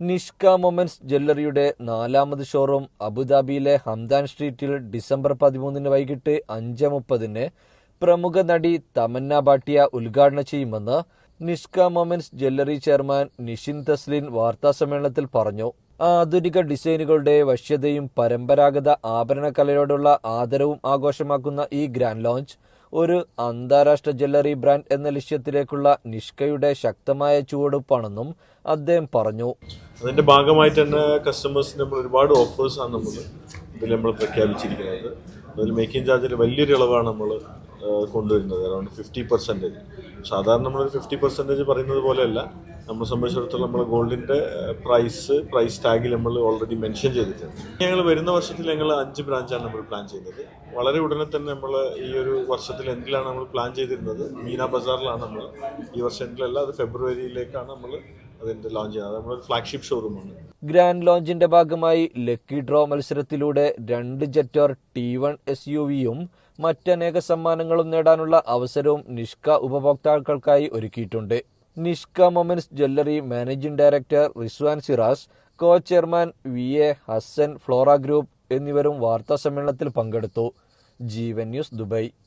Nishka moments ജ്വല്ലറിയുടെ നാലാമത് showroom അബുദാബിയിലെ Hamdan സ്ട്രീറ്റിൽ ഡിസംബർ പതിമൂന്നിന് വൈകിട്ട് അഞ്ച് മുപ്പതിന് പ്രമുഖ നടി തമന്ന ഭാട്ടിയ ഉദ്ഘാടനം ചെയ്യുമെന്ന് Nishka moments jewellery chairman Nishin Thasleen വാർത്താസമ്മേളനത്തിൽ പറഞ്ഞു. ആധുനിക ഡിസൈനുകളുടെ വശ്യതയും പരമ്പരാഗത ആഭരണകലയോടുള്ള ആദരവും ആഘോഷമാക്കുന്ന ഈ ഗ്രാൻഡ് ലോഞ്ച് ഒരു അന്താരാഷ്ട്ര ജ്വല്ലറി ബ്രാൻഡ് എന്ന ലക്ഷ്യത്തിലേക്കുള്ള നിഷ്കയുടെ ശക്തമായ ചുവടുപ്പാണെന്നും അദ്ദേഹം പറഞ്ഞു. അതിന്റെ ഭാഗമായിട്ട് തന്നെ കസ്റ്റമേഴ്സിന് നമ്മൾ ഒരുപാട് ഓഫേഴ്സാണ് നമ്മൾ ഇതിൽ നമ്മൾ പ്രഖ്യാപിച്ചിരിക്കുന്നത്. അതിൽ മേക്കിംഗ് ചാർജിൽ വലിയൊരു ഇളവാണ് നമ്മൾ കൊണ്ടുവരുന്നത്. അറൗണ്ട് ഫിഫ്റ്റി പെർസെന്റേജ് സാധാരണ നമ്മൾ ഫിഫ്റ്റി പെർസെന്റേജ് പറയുന്നത് പോലെയല്ല. നമ്മളെ സംബന്ധിച്ചിടത്തോളം നമ്മൾ ഗോൾഡിന്റെ പ്രൈസ് പ്രൈസ് ടാഗിൽ നമ്മൾ ഓൾറെഡി മെൻഷൻ ചെയ്തിട്ടുണ്ട്. ഞങ്ങൾ വരുന്ന വർഷത്തിൽ ഞങ്ങൾ അഞ്ച് ബ്രാഞ്ചാണ് നമ്മൾ പ്ലാൻ ചെയ്യുന്നത്. വളരെ ഉടനെ തന്നെ നമ്മൾ ഈ ഒരു വർഷത്തിൽ എന്തിലാണ് നമ്മൾ പ്ലാൻ ചെയ്തിരുന്നത്? മീന ബസാറിലാണ് നമ്മൾ ഈ വർഷം എൻഡിലല്ല അത് ഫെബ്രുവരിയിലേക്കാണ് നമ്മൾ അതിന്റെ ലോഞ്ച് ചെയ്യുന്നത് നമ്മൾ ഫ്ലാഗ്ഷിപ്പ് ഷോറൂമാണ് ഗ്രാൻഡ് ലോഞ്ചിന്റെ ഭാഗമായി ലക്കി ഡ്രോ മത്സരത്തിലൂടെ രണ്ട് Jetour T one S U വിയും മറ്റനേക സമ്മാനങ്ങളും നേടാനുള്ള അവസരവും നിഷ്ക ഉപഭോക്താക്കൾക്കായി ഒരുക്കിയിട്ടുണ്ട്. Nishka moments jewellery managing director Rizwan Siraz co chairman V A Hasan Flora group എന്നിവരും വാർത്താ സമ്മേളനത്തിൽ പങ്കെടുത്തു. ജീവൻ ന്യൂസ് ദുബൈ